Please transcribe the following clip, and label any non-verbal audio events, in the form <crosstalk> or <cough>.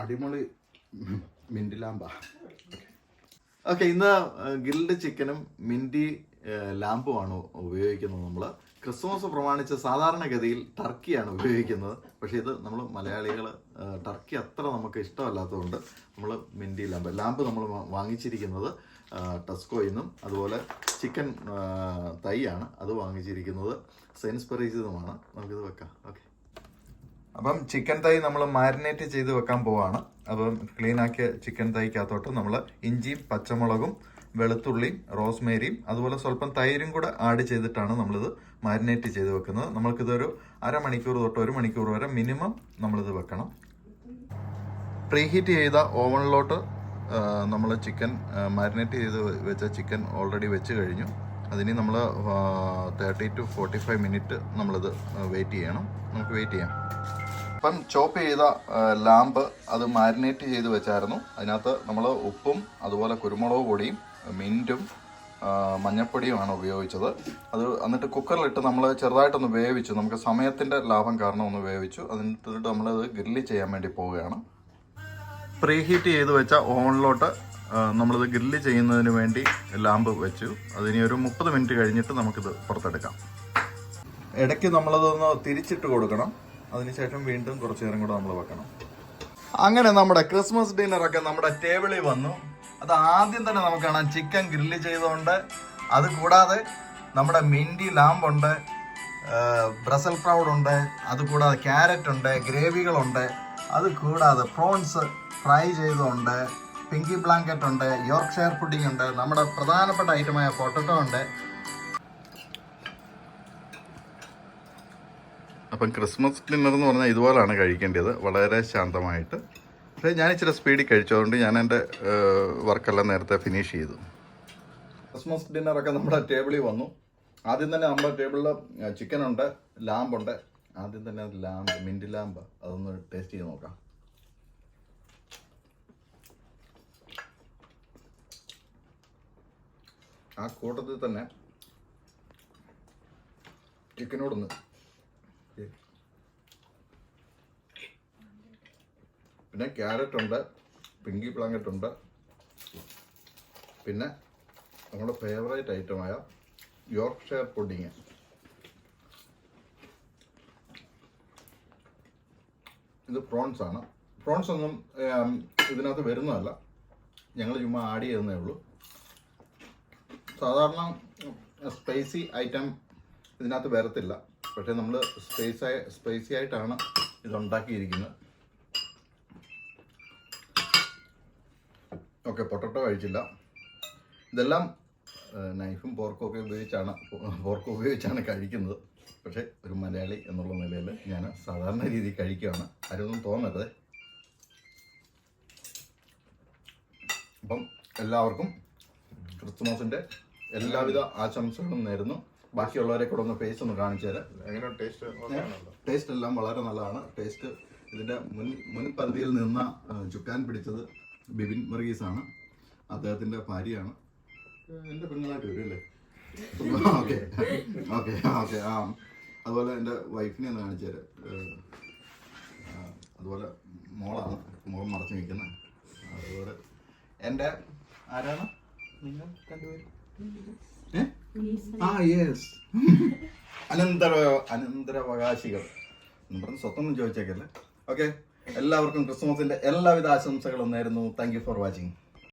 അടിപൊളി മിണ്ടിലാമ്പ ഓക്കെ ഇന്ന് ഗിൽഡ് ചിക്കനും മിന്റി ലാമ്പുമാണ് ഉപയോഗിക്കുന്നത് നമ്മൾ ക്രിസ്മസ് പ്രമാണിച്ച് സാധാരണഗതിയിൽ ടർക്കിയാണ് ഉപയോഗിക്കുന്നത്. പക്ഷേ ഇത് നമ്മൾ മലയാളികൾ ടർക്കി അത്ര നമുക്ക് ഇഷ്ടമല്ലാത്തതുകൊണ്ട് നമ്മൾ മിന്റി ലാമ്പ് ലാമ്പ് നമ്മൾ വാങ്ങിച്ചിരിക്കുന്നത് ടസ്കോയിൽ നിന്നും അതുപോലെ ചിക്കൻ തൈയാണ് അത് വാങ്ങിച്ചിരിക്കുന്നത്. സെൻസ് നിന്നുമാണ് നമുക്കിത് വെക്കാം. ഓക്കെ. അപ്പം ചിക്കൻ തൈ നമ്മൾ മാരിനേറ്റ് ചെയ്ത് വെക്കാൻ പോവാണ്. അപ്പം ക്ലീൻ ആക്കിയ ചിക്കൻ തൈക്കകത്തോട്ട് നമ്മൾ ഇഞ്ചിയും പച്ചമുളകും വെളുത്തുള്ളിയും റോസ്മേരിയും അതുപോലെ സ്വല്പം തൈരും കൂടെ ആഡ് ചെയ്തിട്ടാണ് നമ്മളിത് മാരിനേറ്റ് ചെയ്ത് വെക്കുന്നത്. നമ്മൾക്കിതൊരു അരമണിക്കൂർ തൊട്ട് ഒരു മണിക്കൂർ വരെ മിനിമം നമ്മളിത് വെക്കണം. പ്രീഹീറ്റ് ചെയ്ത ഓവണിലോട്ട് നമ്മൾ ചിക്കൻ മാരിനേറ്റ് ചെയ്ത് വെച്ച ചിക്കൻ ഓൾറെഡി വെച്ച് കഴിഞ്ഞു. അതിന് നമ്മൾ thirty two forty five minute നമ്മളിത് വെയിറ്റ് ചെയ്യണം. നമുക്ക് വെയിറ്റ് ചെയ്യാം. ഇപ്പം ചോപ്പ് ചെയ്ത ലാമ്പ് അത് മാരിനേറ്റ് ചെയ്ത് വെച്ചായിരുന്നു. അതിനകത്ത് നമ്മൾ ഉപ്പും അതുപോലെ കുരുമുളക് പൊടിയും മിന്റും മഞ്ഞപ്പൊടിയുമാണ് ഉപയോഗിച്ചത്. അത് എന്നിട്ട് കുക്കറിലിട്ട് നമ്മൾ ചെറുതായിട്ടൊന്ന് വേവിച്ചു. നമുക്ക് സമയത്തിന്റെ ലാഭം കാരണം ഒന്ന് വേവിച്ചു. അതിനിട്ട് നമ്മളത് ഗ്രില്ല് ചെയ്യാൻ വേണ്ടി പോവുകയാണ്. പ്രീ ഹീറ്റ് ചെയ്ത് വെച്ച ഓവനിലോട്ട് നമ്മളിത് ഗ്രില്ല് ചെയ്യുന്നതിന് വേണ്ടി ലാമ്പ് വെച്ചു. അതിനി ഒരു മുപ്പത് മിനിറ്റ് കഴിഞ്ഞിട്ട് നമുക്കിത് പുറത്തെടുക്കാം. ഇടയ്ക്ക് നമ്മളതൊന്ന് തിരിച്ചിട്ട് കൊടുക്കണം. അതിനുശേഷം വീണ്ടും കുറച്ച് നേരം കൂടെ നമ്മൾ വെക്കണം. അങ്ങനെ നമ്മുടെ ക്രിസ്മസ് ഡിന്നറൊക്കെ നമ്മുടെ ടേബിളിൽ വന്നു. അത് ആദ്യം തന്നെ നമുക്ക് കാണാം ചിക്കൻ ഗ്രില്ല് ചെയ്തുകൊണ്ട് അത് കൂടാതെ നമ്മുടെ മിന്റി ലാമ്പുണ്ട് ബ്രസൽ പ്രൗഡ് ഉണ്ട് അത് കൂടാതെ ക്യാരറ്റ് ഉണ്ട് ഗ്രേവികളുണ്ട്. അത് കൂടാതെ പ്രോൺസ് ഫ്രൈ ചെയ്തുകൊണ്ട് പിങ്കി ബ്ലാങ്കറ്റ് ഉണ്ട് യോർക്ക്ഷയർ പുഡിംഗ് ഉണ്ട്. നമ്മുടെ പ്രധാനപ്പെട്ട ഐറ്റമായ പൊട്ടറ്റോ ഉണ്ട്. അപ്പം ക്രിസ്മസ് ഡിന്നർ എന്ന് പറഞ്ഞാൽ ഇതുപോലാണ് കഴിക്കേണ്ടത്. വളരെ ശാന്തമായിട്ട്. പക്ഷേ ഞാൻ ഇച്ചിരി സ്പീഡിൽ കഴിച്ചതുകൊണ്ട് ഞാൻ എന്റെ വർക്കെല്ലാം നേരത്തെ ഫിനിഷ് ചെയ്തു. ക്രിസ്മസ് ഡിന്നറൊക്കെ നമ്മുടെ ടേബിളിൽ വന്നു. ആദ്യം തന്നെ നമ്മുടെ ടേബിളിൽ ചിക്കൻ ഉണ്ട് ലാമ്പുണ്ട്. ആദ്യം തന്നെ ലാമ്പ് മിന്റ് ലാമ്പ്. അതൊന്ന് ടേസ്റ്റ് ചെയ്ത് നോക്കാം. ആ കൂട്ടത്തിൽ തന്നെ ചിക്കനോടൊന്ന് പിന്നെ ക്യാരറ്റ് ഉണ്ട് പിങ്കി പ്ലാങ്കറ്റ് ഉണ്ട്. പിന്നെ നമ്മുടെ ഫേവറേറ്റ് ഐറ്റമായ യോർക്ക്ഷയർ പുഡിങ് ഇത് പ്രോൺസ് ആണ്. പ്രോൺസ് ഒന്നും ഇതിനകത്ത് വരുന്നതല്ല. ഞങ്ങൾ ചുമ്മാ ആഡ് ചെയ്യുന്നേ ഉള്ളൂ. സാധാരണ സ്പൈസി ഐറ്റം ഇതിനകത്ത് വരത്തില്ല. പക്ഷേ നമ്മൾ സ്പൈസ് സ്പൈസി ആയിട്ടാണ് ഇത് ഉണ്ടാക്കിയിരിക്കുന്നത് ഓക്കെ പൊട്ടറ്റോ കഴിച്ചില്ല. ഇതെല്ലാം നൈഫും പോർക്കും ഒക്കെ ഉപയോഗിച്ചാണ് പോർക്കും ഉപയോഗിച്ചാണ് കഴിക്കുന്നത്. പക്ഷേ ഒരു മലയാളി എന്നുള്ള നിലയിൽ ഞാൻ സാധാരണ രീതിയിൽ കഴിക്കുകയാണ് ആരൊന്നും തോന്നരുത്. അപ്പം എല്ലാവർക്കും ക്രിസ്തുമസിന്റെ എല്ലാവിധ ആശംസകളും നേരുന്നു. ബാക്കിയുള്ളവരെ കൂടെ ഒന്ന് ഫേസ് ഒന്ന് കാണിച്ചു തരാം. ടേസ്റ്റ് ടേസ്റ്റ് എല്ലാം വളരെ നല്ലതാണ്. ടേസ്റ്റ് ഇതിന്റെ മുൻ മുൻപന്തിയിൽ നിന്ന ചുക്കാൻ പിടിച്ചത് ബിബിൻ വർഗീസ് ആണ് അദ്ദേഹത്തിന്റെ ഭാര്യയാണ്. എന്റെ പെണ്ണുങ്ങളായിട്ട് വരും അല്ലേ? ഓക്കെ. ഓക്കെ ഓക്കെ ആ. അതുപോലെ എന്റെ വൈഫിനെ ഒന്ന് കാണിച്ചു തരാം. അതുപോലെ മോളാണ്. മോൾ മറച്ചു നിൽക്കുന്നത് അതുപോലെ എന്റെ ആരാണ്? നിങ്ങൾ രണ്ടുപേരും? ആ യെസ് <laughs> അനന്തര അനന്തരാവകാശികൾ. എന്ന് പറഞ്ഞ് സ്വത്തൊന്നും ചോദിച്ചേക്കല്ലേ ഓക്കെ എല്ലാവർക്കും ക്രിസ്മസിന്റെ എല്ലാവിധ ആശംസകളും നേരുന്നു. Thank you for watching